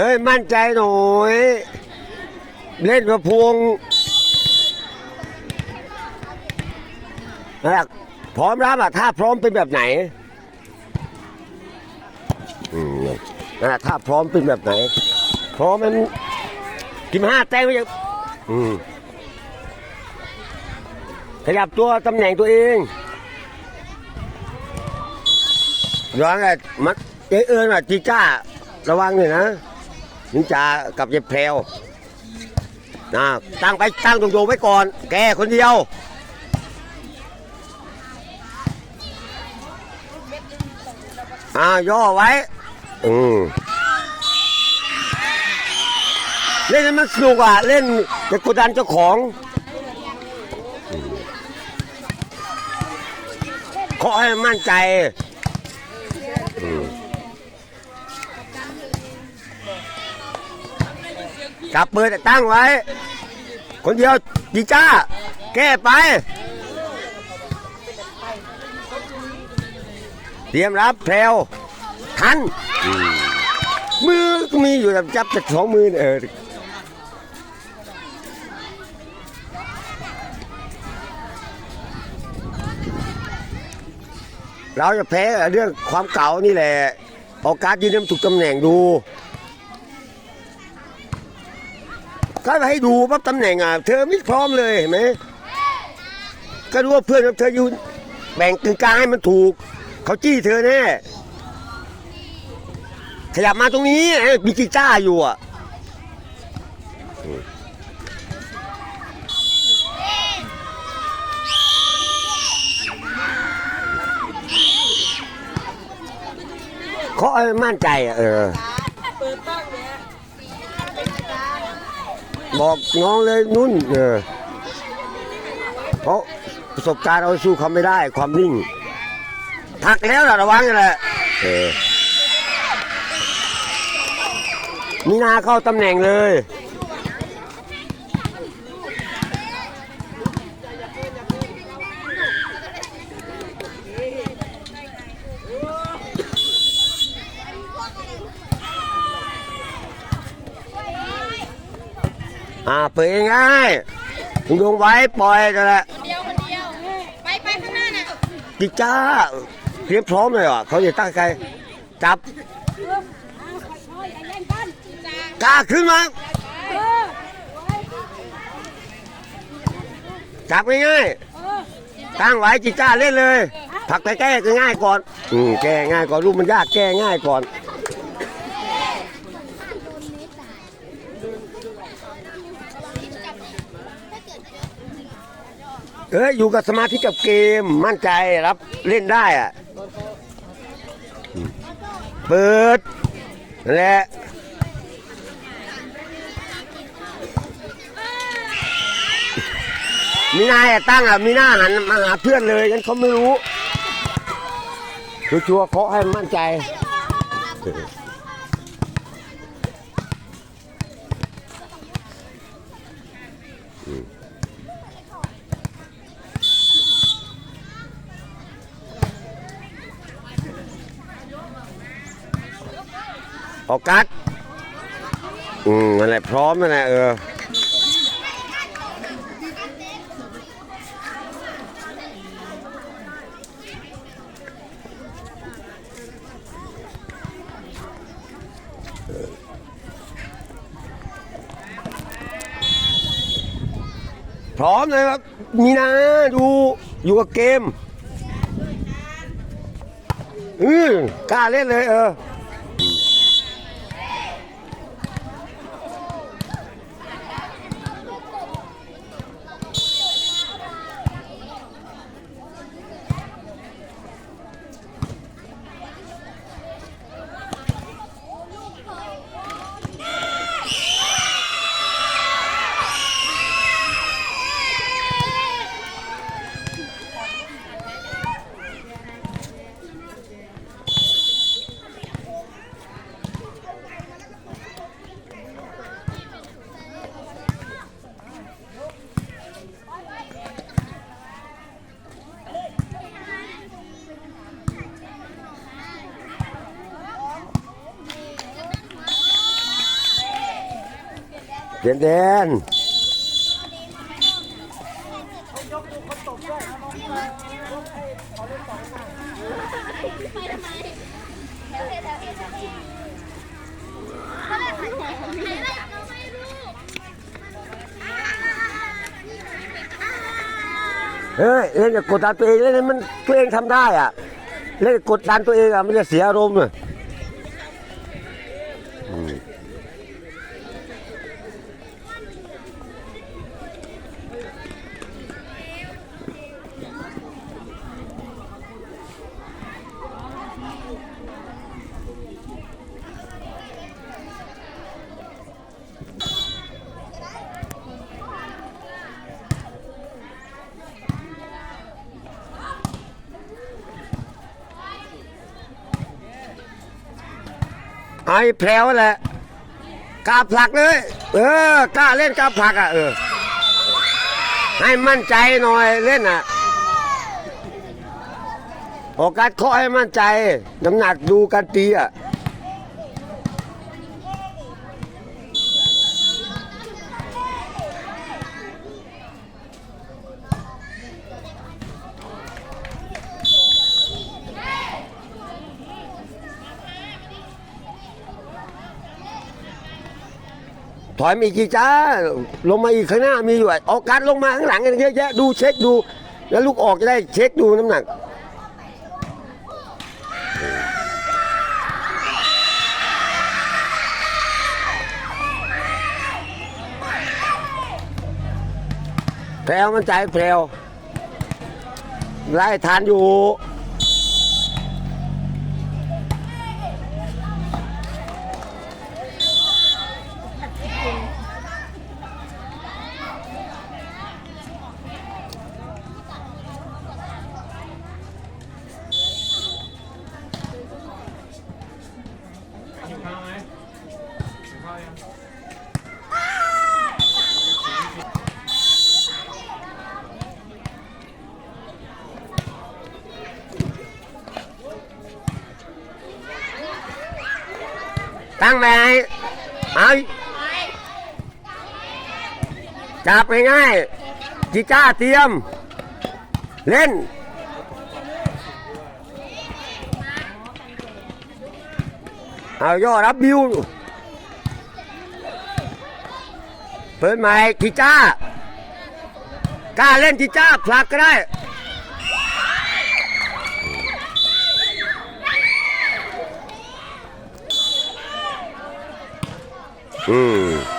เฮ้ย มั่นใจหน่อย เล่นกับพวงนะพร้อมรับอะถ้าพร้อมเป็นแบบไหนอืมนะถ้าพร้อมเป็นแบบไหน พร้อมมันกินห้าแต้มไม่ยังอืมขยับตัวตำแหน่งตัวเองย้อนไงมันเอยเอิญอะจีจ้าระวังหน่อยนะ นินจากับเย็บแพรวนะตั้งไปตั้งตรงๆไว้ก่อน แกคนเดียวอ่าย่อไว้ อืมเล่นมันสนุกอะ เล่นจะกดดันเจ้าของอขอให้มั่นใจอืม จับปืนตั้งไว้ คนเดียวจีจ้า แก้ไป เตรียมรับแพรวทัน มือก็มีอยู่แต่จับจากสองมือเนี่ยเออเราจะแพ้เรื่องความเก่านี่แหละเอการดยืนให้มันถูกตำแหน่งดู ก็ให้ดูปั๊บตำแหน่งอะเธอไม่พร้อมเลยเห็นไหมก็รู้ว่าเพื่อนของเธออยู่แบ่งกึ่งกลางให้มันถูก เขาจี้เธอแน่ขยับมาตรงนี้เอ้ยมีจีจ้าอยู่อะเขาเอาให้มั่นใจอะเออ บอกน้องเลยนุ่นเออเพราะประสบการณ์เราสู้เขาไม่ได้ความนิ่ง ทักแล้วล่ะระวังแหละเออมีนาเข้าตำแหน่งเลย อ่าเปิดง่ายๆคุณดงไว้ปล่อยกันแหละเดียวคนเดียว ไปไปข้างหน้าน่ะกิจ้าเตรียมพร้อมเลยเหรอะเขาจะตั้งใจจับกล้าขึ้นมาจับง่ายๆตั้งไว้จิจ้าเล่นเลยผักไปแก้ง่ายก่อน อืมแก้ง่ายก่อนรูปมันยากแก้ง่ายก่อน เอ้ยอยู่กับสมาธิกับเกมมั่นใจรับเล่นได้อะอืมเปิดนั่นแหละมีนายอะตั้งอะมีหน้าหันมาหาเพื่อนเลยงั้นเขาไม่รู้ชัวร์ๆเคาะให้มั่นใจ ออกกัดอืมนั่นแหละพร้อมนั่นแหละเออ พร้อมเลยครับ มีนาดูอยู่กับเกมอือกล้าเล่นเลยเออ เปลี่ยนแดนเฮ้ยเล่นจะกดดันตัวเองเล่นมันตัวเองทำได้อะเล่นกดดันตัวเองอะมันจะเสียอารมณ์อะ ไอ้แผลวแหละกล้าผลักเลย เออกล้าเล่นกล้าผลักอะเออ ให้มั่นใจหน่อยเล่นอะโอกาสเคาะให้มั่นใจน้ำหนักดูการตีอะ ถอยมีกทีจ้าลงมาอีกข้างหน้ามีอยู่อออกการลงมาข้างหลังกันเยอะแยะดูเช็คดู แล้วลูกออกจะได้เช็คดูน้ำหนักแพรวมันใจแพรวไล่ทานอยู่ หิวข้าวไหม หิวข้งตั้งไปจับง่ายๆจิจ้าเตรียม เล่นเอาย่อรับบิว เปิดใหม่ทีจ้ากล้าเล่นทีจ้าผลักก็ได้อืม